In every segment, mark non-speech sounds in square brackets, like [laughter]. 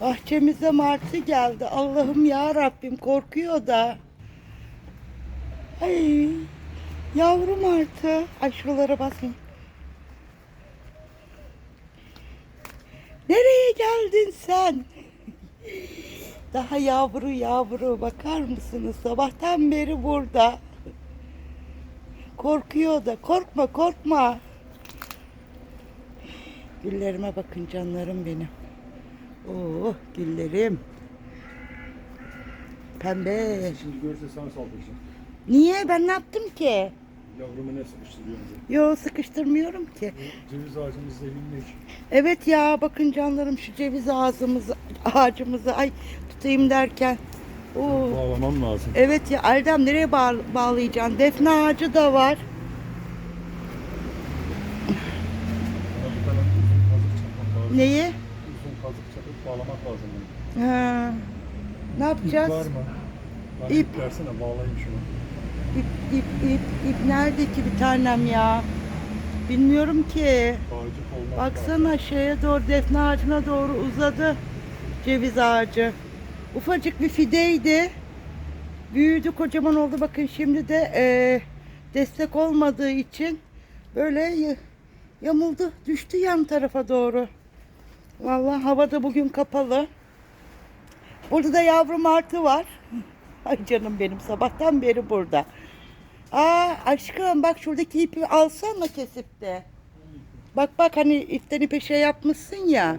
Bahçemize martı geldi. Allah'ım ya Rabbim korkuyor da. Ay yavru martı. Ay şuralara basayım. Nereye geldin sen? [laughs] Daha yavru yavru bakar mısınız? Sabahtan beri burada. Korkuyor da. Korkma korkma. Güllerime bakın canlarım benim. Oh güllerim. Pembe. Şimdi görse sana saldırsın. Niye? Ben ne yaptım ki? Yavrumu ne sıkıştırıyorsun Yo sıkıştırmıyorum ki. diye. Ceviz ağacımız zehirli. Evet ya bakın canlarım şu ceviz ağzımızı, ağacımızı ay tutayım derken. Oo. Bağlamam lazım. Evet ya Erdem nereye bağ- bağlayacaksın? Defne ağacı da var. Neyi? Bağlamak lazım. Ha. Ne İp yapacağız? var mı? Bana İp. ip versene bağlayayım şunu. İp, ip, ip, ip nerede ki bir tanem ya? Bilmiyorum ki. Baksana şeye doğru defne ağacına doğru uzadı ceviz ağacı. Ufacık bir fideydi. Büyüdü kocaman oldu. Bakın şimdi de eee, destek olmadığı için böyle yamuldu. Düştü yan tarafa doğru. Vallahi hava da bugün kapalı. Burada da yavru martı var. [laughs] Ay canım benim sabahtan beri burada. Aa aşkım bak şuradaki ipi alsana kesip de. Bak bak hani ipten ipe şey yapmışsın ya.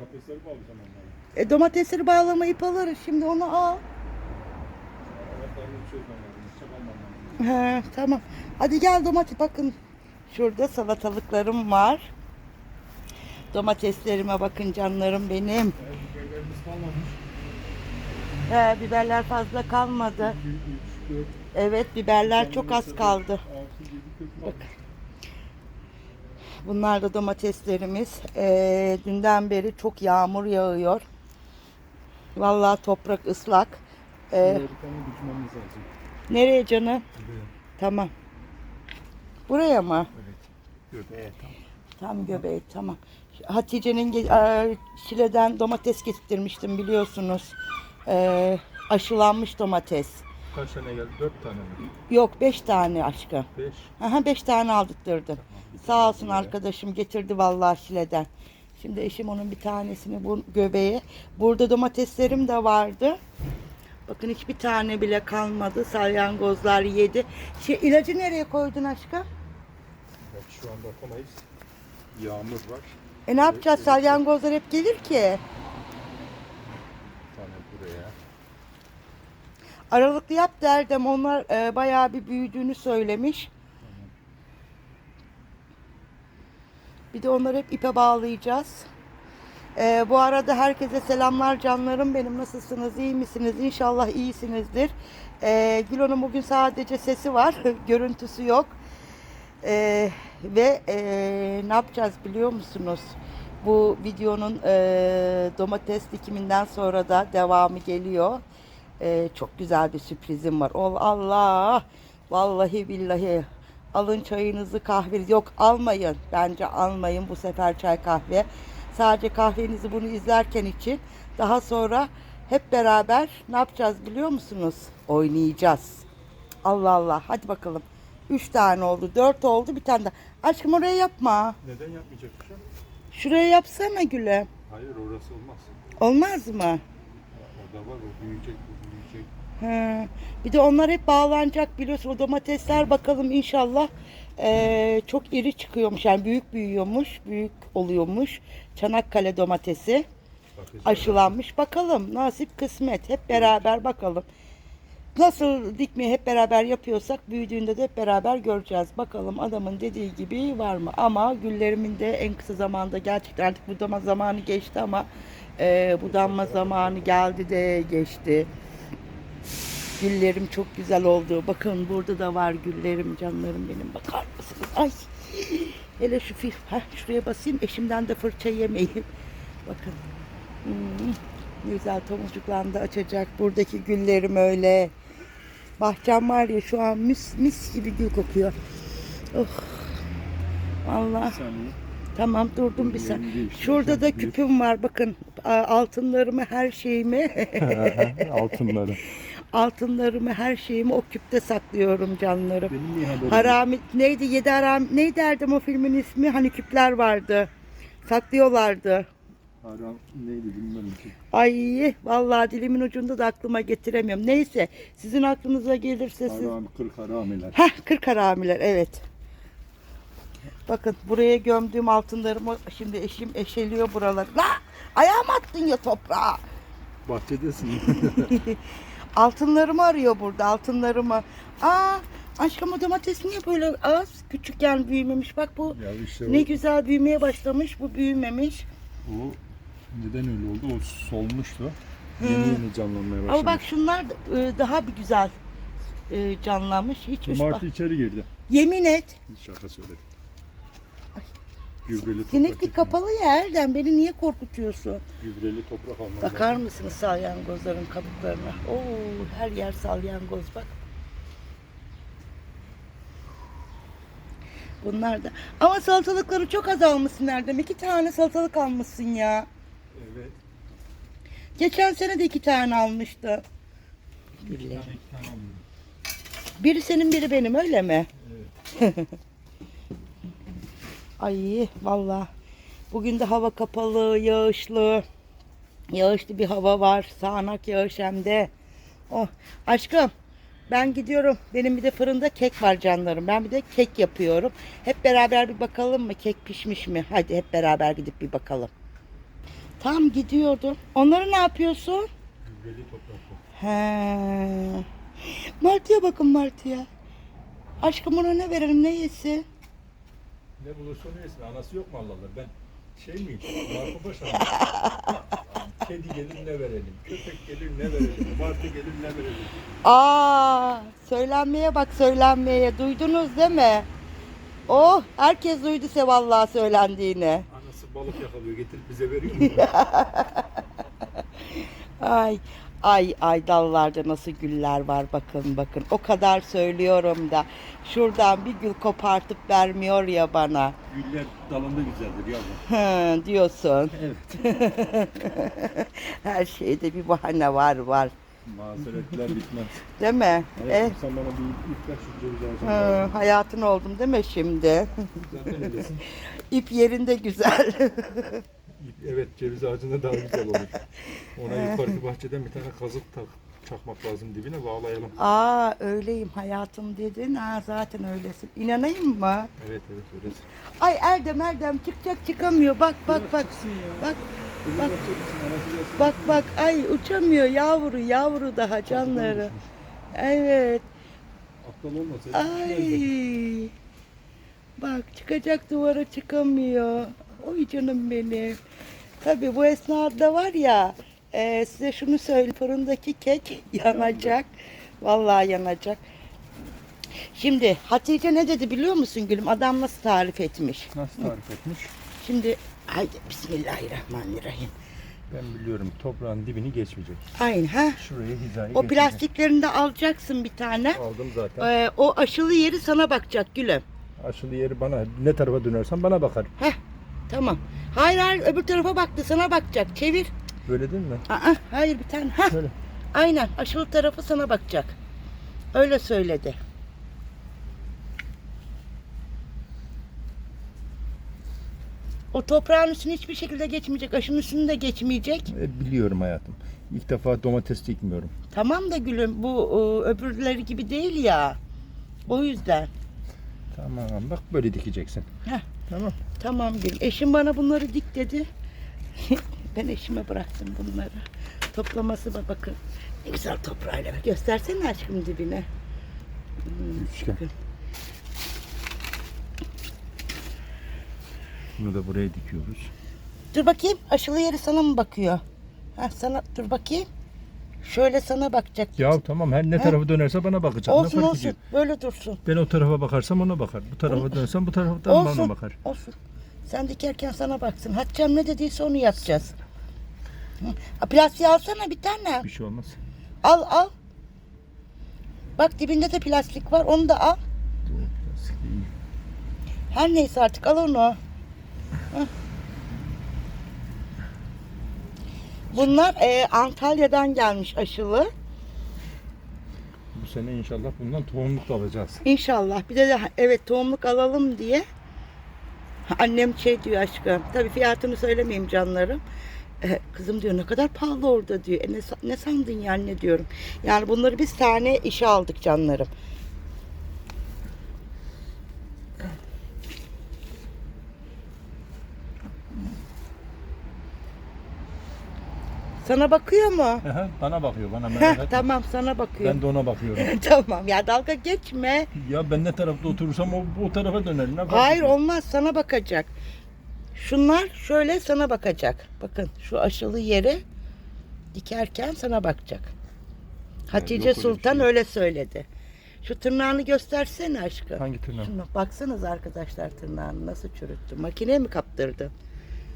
E, domatesleri bağlama ip alırız. Şimdi onu al. He, tamam. Hadi gel domates. Bakın şurada salatalıklarım var. Domateslerime bakın canlarım benim. He, biberler fazla kalmadı. 1, 3, 4, Evet biberler çok az kaldı. 6, 7, 40 Bak. Bunlar da domateslerimiz. Ee, dünden beri çok yağmur yağıyor. Vallahi toprak ıslak. Ee, nereye? Buraya. Tamam. Buraya mı? Evet. Göbeğe tamam. Tam göbeği tamam. Hatice'nin e, Şile'den domates getirmiştim biliyorsunuz. Ee, aşılanmış domates. Kaç tane geldi? 4 tane mi? Yok beş tane aşkım. 5. Aha beş tane aldırttırdı. Sağ olsun arkadaşım getirdi vallahi Şile'den. Şimdi eşim onun bir tanesini bu göbeğe. Burada domateslerim de vardı. Bakın hiçbir tane bile kalmadı. Salyangozlar yedi. Şey, ilacı nereye koydun aşkım? Şu anda bakamayız. Yağmur var. E ne yapacağız? Salyangozlar hep gelir ki. Buraya. Aralıklı yap derdim. Onlar e, bayağı bir büyüdüğünü söylemiş. Bir de onları hep ipe bağlayacağız. E, bu arada herkese selamlar canlarım benim. Nasılsınız? iyi misiniz? İnşallah iyisinizdir. E, Gülon'un bugün sadece sesi var. [laughs] Görüntüsü yok. E, ve e, ne yapacağız biliyor musunuz? Bu videonun e, domates dikiminden sonra da devamı geliyor. Ee, çok güzel bir sürprizim var. Ol Allah. Vallahi billahi. Alın çayınızı kahvenizi. Yok almayın. Bence almayın bu sefer çay kahve. Sadece kahvenizi bunu izlerken için. Daha sonra hep beraber ne yapacağız biliyor musunuz? Oynayacağız. Allah Allah. Hadi bakalım. Üç tane oldu. Dört oldu. Bir tane daha. Aşkım oraya yapma. Neden yapmayacakmışım? Şuraya yapsana Gül'e. Hayır orası olmaz. Olmaz mı? Orada var o büyüyecek bu büyüyecek. He. Bir de onlar hep bağlanacak biliyorsun. O domatesler bakalım inşallah eee, çok iri çıkıyormuş. Yani büyük büyüyormuş. Büyük oluyormuş. Çanakkale domatesi Bakacağız. aşılanmış. Bakalım nasip kısmet. Hep beraber bakalım. Nasıl dikmeyi hep beraber yapıyorsak büyüdüğünde de hep beraber göreceğiz. Bakalım adamın dediği gibi var mı? Ama güllerimin de en kısa zamanda gerçekten artık budama zamanı geçti ama eee budanma zamanı geldi de geçti. Güllerim çok güzel oldu. Bakın burada da var güllerim canlarım benim. Bakar mısınız? Ay. Hele şu fil. Heh, şuraya basayım. Eşimden de fırça yemeyeyim. Bakın. Hmm, güzel tomurcuklarını açacak. Buradaki güllerim öyle. Bahçem var ya şu an mis mis gibi gül kokuyor. Oh. Allah. Tamam durdum bir saniye. Şurada da küpüm var bakın. altınlarımı, her şeyimi, [laughs] Altınları. altınlarımı, her şeyimi o küpte saklıyorum canlarım. Harami neydi? Yedi haram neydi derdim o filmin ismi? Hani küpler vardı. Saklıyorlardı. Haram neydi bilmiyorum ki. Ay vallahi dilimin ucunda da aklıma getiremiyorum. Neyse sizin aklınıza gelirse siz Haram, kırk haramiler. Heh, kırk haramiler evet. Bakın buraya gömdüğüm altınlarımı şimdi eşim eşeliyor buraları. La! Ayağım attın ya toprağa. Bahçedesin. [laughs] Altınlarımı arıyor burada altınlarımı. Aa aşkım o domates niye böyle az? Küçükken büyümemiş. Bak bu ya işte ne o, güzel büyümeye başlamış. Bu büyümemiş. o neden öyle oldu? O solmuştu. Yeni yeni canlanmaya başladı. Ama bak şunlar e, daha bir güzel e, canlanmış. Hiç üst Martı içeri girdi. Yemin et. Şaka söyledim. Gübreli toprak. kapalı ya Erdem. Beni niye korkutuyorsun? Gübreli toprak almam Bakar lazım. mısınız salyangozların kabuklarına? Oo, her yer salyangoz bak. Bunlar da. Ama salatalıkları çok az almışsın Erdem. İki tane salatalık almışsın ya. Evet. Geçen sene de iki tane almıştı. Bir tane, iki tane. Biri senin biri benim öyle mi? [laughs] Ay valla. Bugün de hava kapalı, yağışlı. Yağışlı bir hava var. Sağanak yağış hem de. Oh aşkım ben gidiyorum. Benim bir de fırında kek var canlarım. Ben bir de kek yapıyorum. Hep beraber bir bakalım mı kek pişmiş mi? Hadi hep beraber gidip bir bakalım. Tam gidiyordum. Onları ne yapıyorsun? Gübreli toprak. bu. He. Martıya bakın Martıya. Aşkım ona ne verelim ne yesin? Ne bulursa onu yesin. Anası yok mu Allah Allah? Ben şey miyim? [laughs] Marco Paşa mı? Kedi gelir ne verelim? Köpek gelir ne verelim? Martı gelir ne verelim? Aa, söylenmeye bak söylenmeye. Duydunuz değil mi? Oh, herkes duydu vallahi söylendiğini. Anası balık yakalıyor getirip bize veriyor mu? [laughs] Ay, ay, ay dallarda nasıl güller var bakın bakın. O kadar söylüyorum da şuradan bir gül kopartıp vermiyor ya bana. Güller dalında güzeldir yavrum. Hı, diyorsun. Evet. [laughs] Her şeyde bir bahane var var. Mazeretler bitmez. Değil mi? Eh, Hayatım sen bana bir hı, ağacını. hayatın oldum değil mi şimdi? Zaten öylesin. [laughs] İp yerinde güzel. Evet ceviz ağacında daha güzel olur. Ona [laughs] yukarıki bahçeden bir tane kazık tak, çakmak lazım dibine bağlayalım. Aa öyleyim hayatım dedin. Ha zaten öylesin. İnanayım mı? Evet evet öylesin. Ay Erdem Erdem çıkacak çıkamıyor. Bak bak bak. Bak Bak. bak bak. Ay uçamıyor yavru yavru daha canları. Evet. Aptal olmasaydı. Ay. Bak çıkacak duvara çıkamıyor. Oy canım benim. Tabii bu esnada var ya e, size şunu söyleyeyim. Fırındaki kek [laughs] yanacak. Vallahi yanacak. Şimdi Hatice ne dedi biliyor musun gülüm? Adam nasıl tarif etmiş? Nasıl tarif etmiş? Şimdi haydi Bismillahirrahmanirrahim. Ben biliyorum toprağın dibini geçmeyecek. Aynı ha. Şuraya hizayı O geçecek. plastiklerini de alacaksın bir tane. Aldım zaten. Ee, o aşılı yeri sana bakacak gülüm. Aşılı yeri bana ne tarafa dönersen bana bakar. Heh, tamam. Hayır hayır öbür tarafa baktı sana bakacak. Çevir. Böyle değil mi? Aa, hayır bir tane. Heh, Şöyle. aynen aşılı tarafı sana bakacak. Öyle söyledi. O toprağın üstüne hiçbir şekilde geçmeyecek. Aşının üstünü de geçmeyecek. E, biliyorum hayatım. İlk defa domates dikmiyorum. Tamam da gülüm bu e, öbürleri gibi değil ya. O yüzden. Tamam bak böyle dikeceksin. Heh. Tamam. Tamam gül. Eşim bana bunları dik dedi. [laughs] ben eşime bıraktım bunları. Toplaması da bakın. Ne güzel toprağıyla. Göstersene aşkım dibine. Üçgen. Bunu da buraya dikiyoruz. Dur bakayım. Aşılı yeri sana mı bakıyor? Ha sana dur bakayım. Şöyle sana bakacak. Ya tamam her ne Ha? tarafa dönerse bana bakacak. olsun ne fark olsun. ediyor? Böyle dursun. Ben o tarafa bakarsam ona bakar. Bu tarafa dönsem bu taraftan olsun. bana bakar. Olsun. Sen dikerken sana baksın. Hatice'm ne dediyse onu yapacağız. Hı. Plastiği alsana bir tane. Bir şey olmaz. Al al. Bak dibinde de plastik var. Onu da al. Her neyse artık al onu. Hah. Bunlar e, Antalya'dan gelmiş aşılı. Bu sene inşallah bundan tohumluk da alacağız. İnşallah. Bir de, de evet tohumluk alalım diye. Annem şey diyor aşkım. Tabii fiyatını söylemeyeyim canlarım. E, kızım diyor ne kadar pahalı orada diyor. E, ne, ne sandın yani ne diyorum. Yani bunları biz tane işe aldık canlarım. Sana bakıyor mu? Aha, bana bakıyor bana merak Heh, tamam sana bakıyor. Ben de ona bakıyorum. [laughs] tamam ya dalga geçme. ya ben ne tarafta oturursam o, o tarafa dönerim. Ne fark Hayır ediyor? olmaz sana bakacak. Şunlar şöyle sana bakacak. Bakın şu aşılı yere dikerken sana bakacak. Hatice yok öyle bir Sultan şey. öyle söyledi. Şu tırnağını göstersene aşkım. Hangi tırnak? Şuna baksanız arkadaşlar tırnağını nasıl çürüttü. Makineye mi kaptırdı?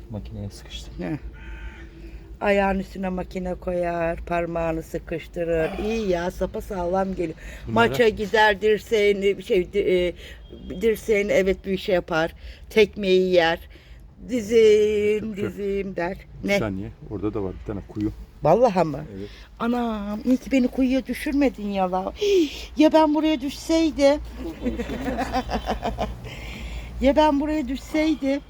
Makineye sıkıştım. Heh. Ayağın üstüne makine koyar, parmağını sıkıştırır. İyi ya sapa sağlam geliyor. Bunlara- Maça gider dirseğini bir şey e, dirseğini evet bir şey yapar. Tekmeyi yer. Dizim dizim der. Ne? saniye. Orada da var bir tane kuyu. Vallahi mı? Evet. Anam iyi ki beni kuyuya düşürmedin ya la. Ya ben buraya düşseydim. [laughs] ya ben buraya düşseydim.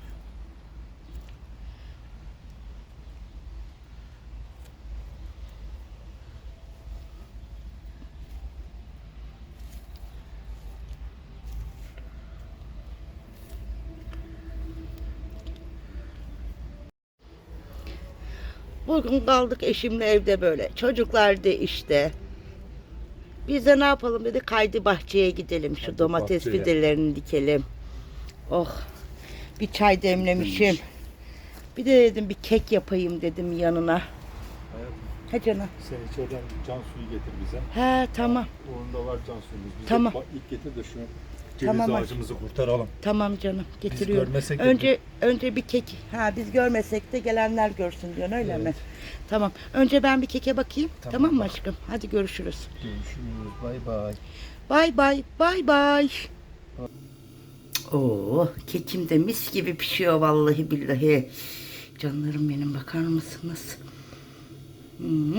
Bugün kaldık eşimle evde böyle. Çocuklar da işte. Biz de ne yapalım dedi kaydı bahçeye gidelim. Şu domates bahçeye. fidelerini dikelim. Oh bir çay demlemişim. Bir de dedim bir kek yapayım dedim yanına. He canım. Sen hiç oradan can suyu getir bize. He tamam. Onda var can suyumuz. Bize Tamam. bak, ilk getir de şu ceviz Tamam, ağacımızı kurtaralım. Tamam canım getiriyorum. görmesek de önce önce bir kek. Ha biz görmesek de gelenler görsün diyorsun öyle mi? Tamam. Önce ben bir keke bakayım. Tamam, Tamam, mı bak. aşkım? Hadi görüşürüz. Görüşürüz. Bay bay. Bay bay, bay bay. Oo, kekim de mis gibi pişiyor vallahi billahi. Canlarım benim bakar mısınız? Hmm,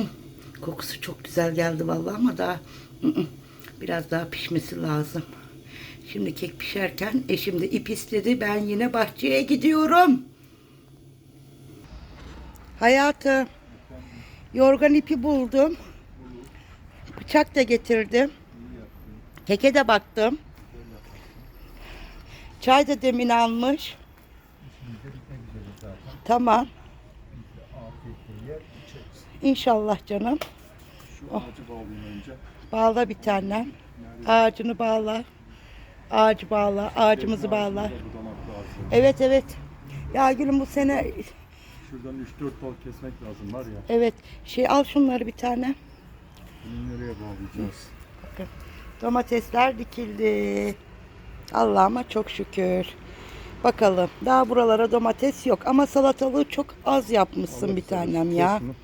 kokusu çok güzel geldi vallahi ama daha ı ı, biraz daha pişmesi lazım. Şimdi kek pişerken eşim de ip istedi. Ben yine bahçeye gidiyorum. Hayatım. Yorgan ipi buldum. Bıçak da getirdim. Keke de baktım. Çay da demin almış. Tamam. İnşallah canım. Şu ağacı. Bağla bir tane. Ağacını bağla. Ağacı bağla. Ağacımızı bağla. Evet evet. Ya gülüm bu sene Şuradan 3-4 dal kesmek lazım var ya. evet şey al şunları bir tane. Bunu nereye bağlayacağız? Bakın domatesler dikildi. Allah'ıma çok şükür. Bakalım daha buralara domates yok ama salatalığı çok az yapmışsın bir tanem ya. Kes bunu.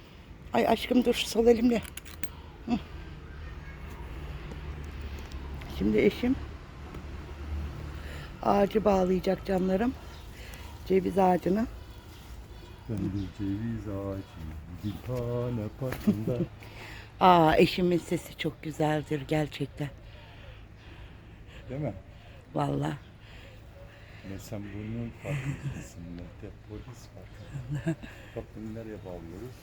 Ay aşkım dur sol elimle. Hı. Şimdi eşim ağacı bağlayacak canlarım. Ceviz ağacını. Ben bir ceviz ağacıyım. Bir tane parkında. [laughs] Aa eşimin sesi çok güzeldir gerçekten. Değil mi? Vallahi. Ne sen bunun farkındasın [laughs] ne de polis farkında. [laughs] Bak bunu nereye bağlıyoruz?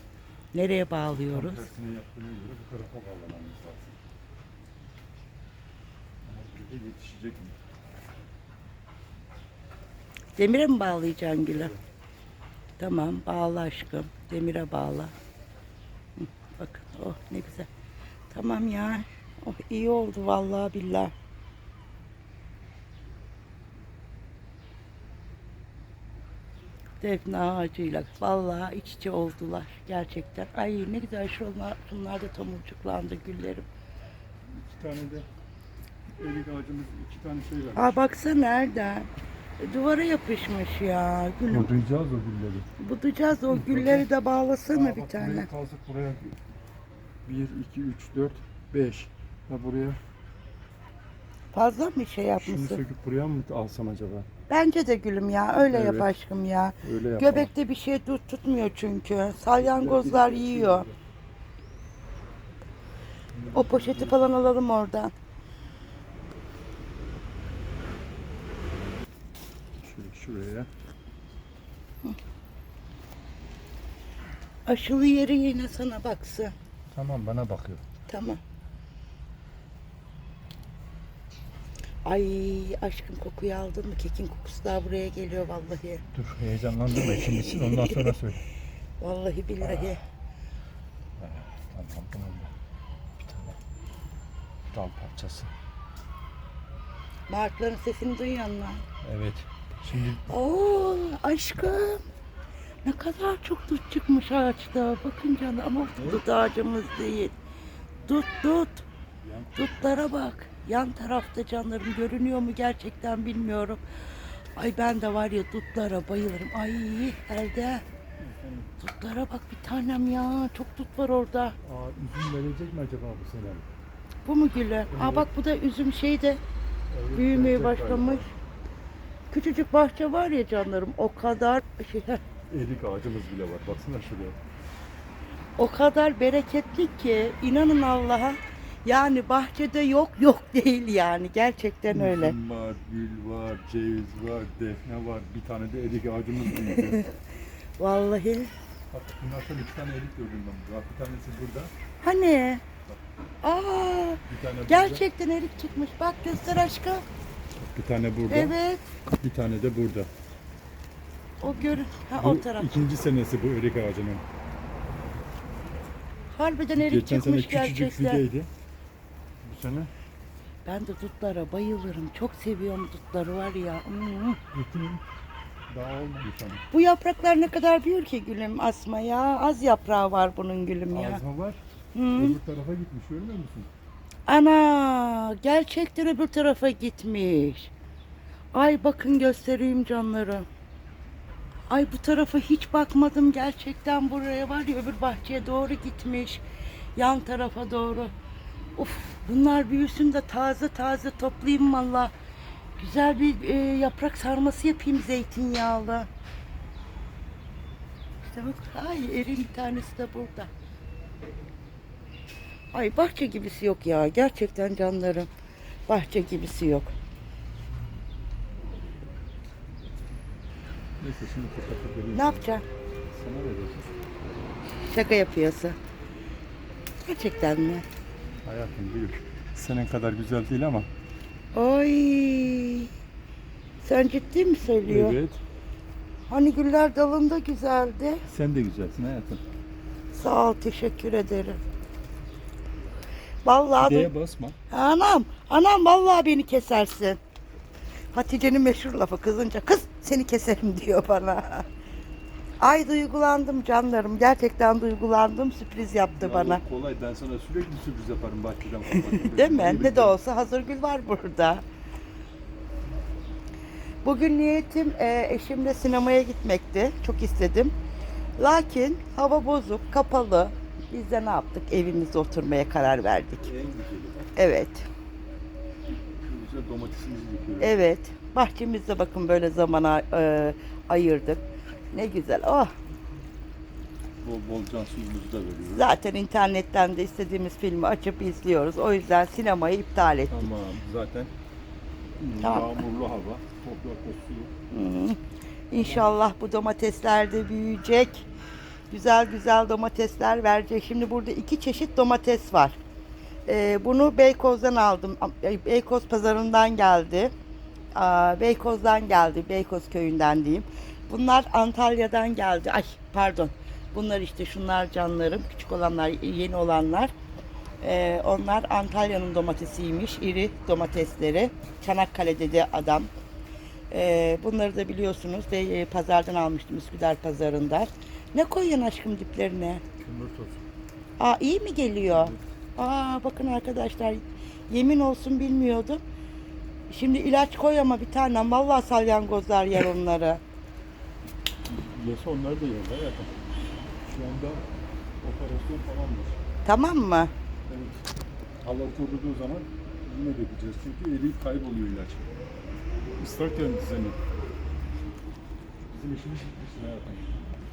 Nereye bağlıyoruz? Tam tersine yaptığına göre bu tarafa bağlamamız lazım. Ama burada yetişecek mi? Demire mi bağlayacaksın Gül'ü? Tamam bağla aşkım. Demire bağla. Hı, Bakın oh ne güzel. Tamam ya. Oh iyi oldu vallahi billahi. Defne ağacıyla vallahi iç içe oldular gerçekten. Ay ne güzel şunlar, şunlar da tomurcuklandı güllerim. İki tane de erik ağacımız iki tane şey var. Aa baksana nerede? Duvara yapışmış ya gülüm. Budayacağız o gülleri. Budayacağız o gülleri de bağlasana Aa, bir bak tane. Buraya kaldık buraya. 1, 2, 3, 4, 5. Ha buraya Fazla mı şey şunu yapmışsın? söküp buraya mı alsam acaba? Bence de gülüm ya. Öyle yap Evet. aşkım ya. Öyle yapalım. Göbekte bir şey tut, tutmuyor çünkü. Salyangozlar yiyor. O poşeti falan alalım oradan. Şuraya. Aşılı yeri yine sana baksın. Tamam bana bakıyor. Tamam. Ay aşkım kokuyu aldın mı? Kekin kokusu daha buraya geliyor vallahi. Dur heyecanlandırma içimdesin ondan sonra [laughs] söyle. Vallahi billahi. Tamam bunun da bir tane dal parçası. Martların sesini duyuyor musun? Evet. Şimdi Oo aşkım. Ne kadar çok dut çıkmış ağaçta. Bakın canım ama dut ağacımız değil. Dut dut. Dutlara bak. Yan tarafta canlarım görünüyor mu gerçekten bilmiyorum. Ay ben de var ya dutlara bayılırım. Ay elde. Dutlara bak bir tanem ya. Çok dut var orada. Aa, üzüm verecek mi acaba bu sene? Bu mu gülü? Aa bak bu da üzüm şeyde büyümeye başlamış. Küçücük bahçe var ya canlarım o kadar şey, [laughs] Erik ağacımız bile var. Baksana şuraya. o kadar bereketli ki inanın Allah'a yani bahçede yok yok [laughs] değil yani gerçekten öyle. Üzüm var, gül var, ceviz var, defne var. Bir tane de erik ağacımız büyüdü. [laughs] Vallahi Bak bunlardan iki tane erik gördüm ben. Bak bir tanesi burada, hani aa bir tane burada. gerçekten erik çıkmış bak göster aşkım. Bir tane burada, Evet bir tane de burada. o görün ha Bu o taraf. ikinci senesi bu erik ağacının. Harbiden erik Geçen sene çıkmış küçücük gerçekten. fideydi. Bu sene Ben de dutlara bayılırım. Çok seviyorum dutları var ya. Hmm. bütün daha olmadı sana. Bu yapraklar ne kadar büyür ki gülüm asma ya. Az yaprağı var bunun gülüm ya. Ağzı var, Hı. öbür tarafa gitmiş görmüyor musun? Ana gerçekten öbür tarafa gitmiş. Ay bakın göstereyim canları. Ay bu tarafa hiç bakmadım gerçekten buraya var ya öbür bahçeye doğru gitmiş. Yan tarafa doğru. Of bunlar büyüsün de taze taze toplayayım valla. Güzel bir e, yaprak sarması yapayım zeytinyağlı. İşte bak ay erin bir tanesi de burada. Ay bahçe gibisi yok ya. Gerçekten canlarım. Bahçe gibisi yok. Neyse şimdi vereyim. Ne yapacaksın? Sana vereceğim. Şaka yapıyorsun. Gerçekten mi? Hayatım büyük. Senin kadar güzel değil ama. Oy. Sen ciddi mi söylüyorsun? Evet. Hani güller dalında güzeldi. Sen de güzelsin hayatım. Sağ ol, teşekkür ederim. Vallahi Fideye basma. anam, anam vallahi beni kesersin. Hatice'nin meşhur lafı kızınca kız seni keserim [laughs] diyor bana. Ay duygulandım canlarım. Gerçekten duygulandım. Sürpriz yaptı bana. Ya o Kolay ben sana sürekli sürpriz yaparım bahçeden. [laughs] Değil mi? Ne de olsa hazır gül var burada. Bugün niyetim e, eşimle sinemaya gitmekti. Çok istedim. Lakin hava bozuk, kapalı. Biz de ne yaptık? Evimizde oturmaya karar verdik. En güzeli bak. Evet, Şu güzel domatesimizi dikiyoruz. evet. Bahçemizde bakın böyle zamana e, ayırdık. Ne güzel. Oh, Bol bol can suyumuzu da veriyoruz. zaten internetten de istediğimiz filmi açıp izliyoruz. O yüzden sinemayı iptal ettik. Tamam zaten Tamam. yağmurlu hava, toprakta su. Hı. İnşallah bu domatesler de büyüyecek. Güzel güzel domatesler verecek. Şimdi burada iki çeşit domates var. Ee, bunu Beykoz'dan aldım. Ay, Beykoz pazarından geldi. Beykoz'dan geldi. Beykoz köyünden diyeyim. Bunlar Antalya'dan geldi. Ay pardon. Bunlar işte şunlar canlarım. Küçük olanlar, yeni olanlar. Ee, onlar Antalya'nın domatesiymiş. İri domatesleri. Çanakkale dedi adam. Ee, bunları da biliyorsunuz de e, pazardan almıştım Üsküdar pazarından. Ne koyuyorsun aşkım diplerine? Kömür tozu. Aa iyi mi geliyor? Aa bakın arkadaşlar yemin olsun bilmiyordum. Şimdi ilaç koy ama bir tanem vallahi salyangozlar yer [laughs] onları. Yese onlar da yer hayatım. Şu anda operasyon var. Tamam mı? Evet. Hava kuruduğu zaman yine dökeceğiz. Çünkü eriyip kayboluyor ilaç. Islak senin. Bizim işimiz bitmiştir hayatım.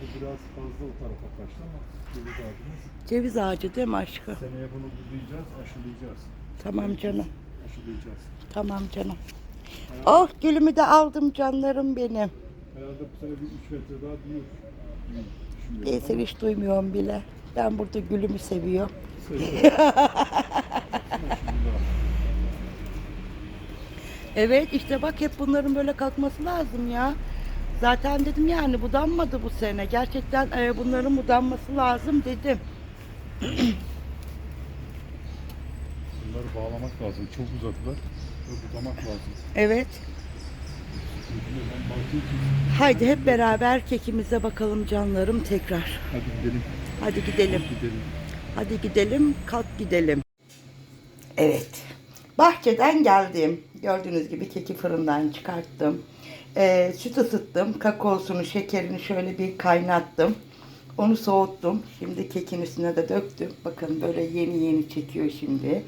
Bu biraz fazla o tarafa kaçtı ama ceviz ağacımız. Ceviz ağacı değil mi aşkım? Seneye bunu budayacağız, aşılayacağız. Tamam canım. Aşılayacağız. Tamam canım. Oh gülümü de aldım canlarım benim. Herhalde bu sene bir 3 metre daha büyür. Neyse hiç duymuyorum bile. Ben burada gülümü seviyorum. [laughs] Evet işte bak hep bunların böyle kalkması lazım ya. Zaten dedim yani budanmadı bu sene. Gerçekten e, bunların budanması lazım dedim. Bunları bağlamak lazım. Çok uzadılar. Budamak lazım. Evet. Haydi hep beraber kekimize bakalım canlarım tekrar. Hadi gidelim. Hadi gidelim. Gidelim. Hadi gidelim, kalk gidelim. Evet. Bahçeden geldim. Gördüğünüz gibi keki fırından çıkarttım. Ee, süt ısıttım. Kakaosunu, şekerini şöyle bir kaynattım. Onu soğuttum. Şimdi kekin üstüne de döktüm. Bakın böyle yeni yeni çekiyor şimdi.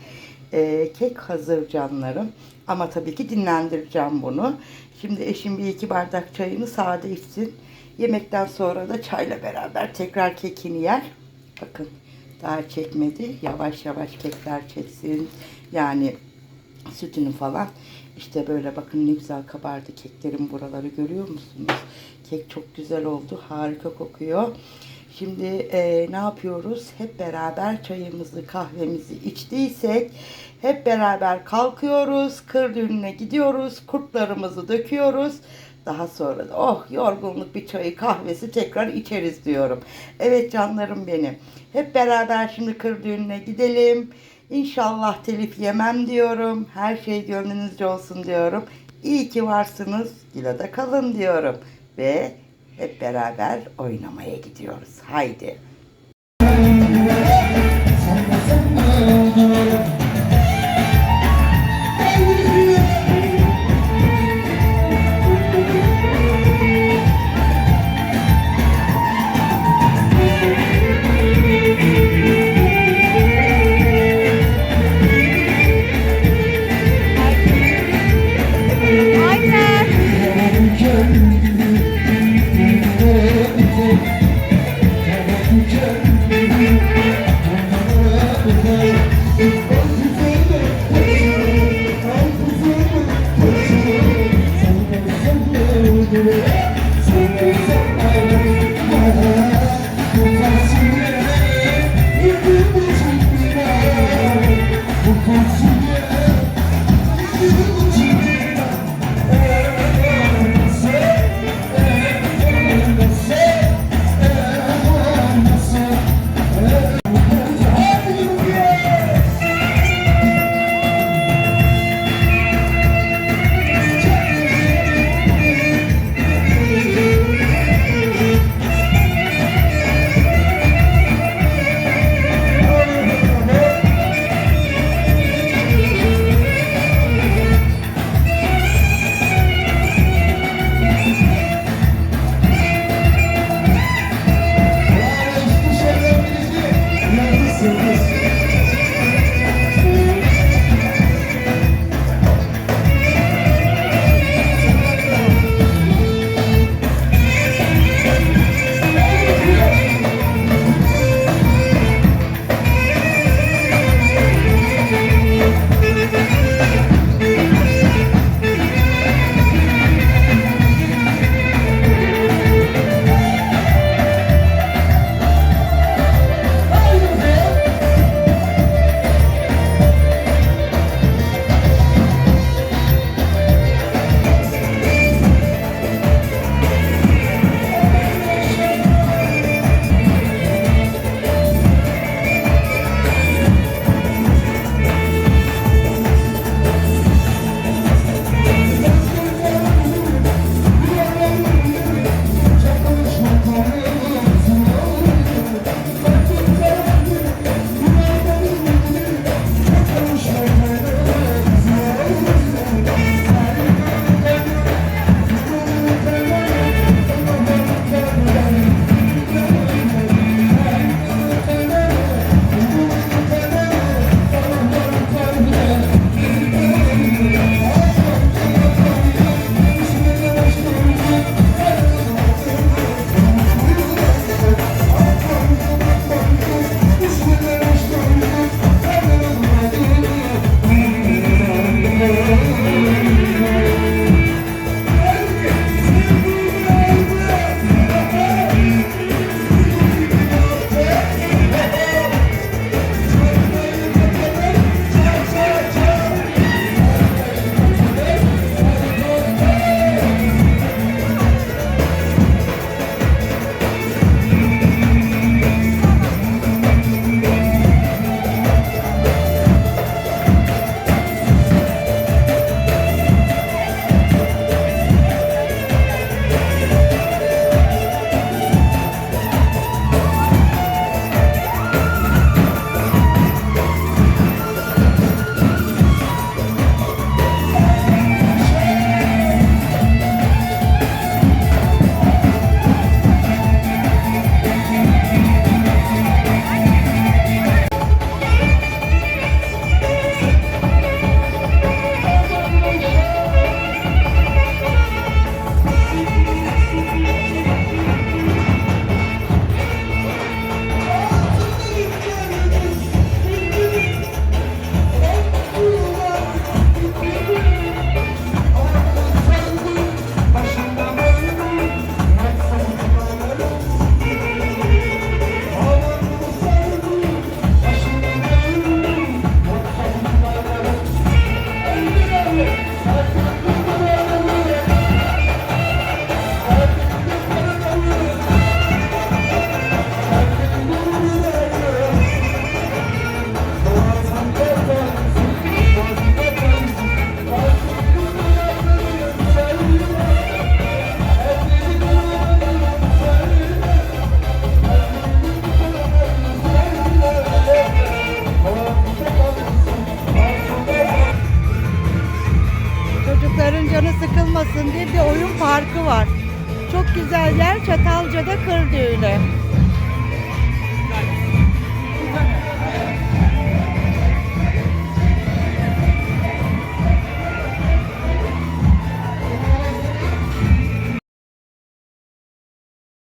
Ee, kek hazır canlarım. Ama tabii ki dinlendireceğim bunu. Şimdi eşim bir iki bardak çayını sade içsin. Yemekten sonra da çayla beraber tekrar kekini yer. Bakın daha çekmedi. Yavaş yavaş kekler çeksin. Yani sütünü falan. İşte böyle bakın ne güzel kabardı keklerin buraları görüyor musunuz? Kek çok güzel oldu. Harika kokuyor. Şimdi e, ne yapıyoruz? Hep beraber çayımızı, kahvemizi içtiysek hep beraber kalkıyoruz. Kır düğününe gidiyoruz. Kurtlarımızı döküyoruz. Daha sonra da oh yorgunluk bir çayı kahvesi tekrar içeriz diyorum. Evet canlarım benim. Hep beraber şimdi kır düğününe gidelim. İnşallah telif yemem diyorum. Her şey gönlünüzce olsun diyorum. İyi ki varsınız. Gila'da kalın diyorum. Ve hep beraber oynamaya gidiyoruz. Haydi.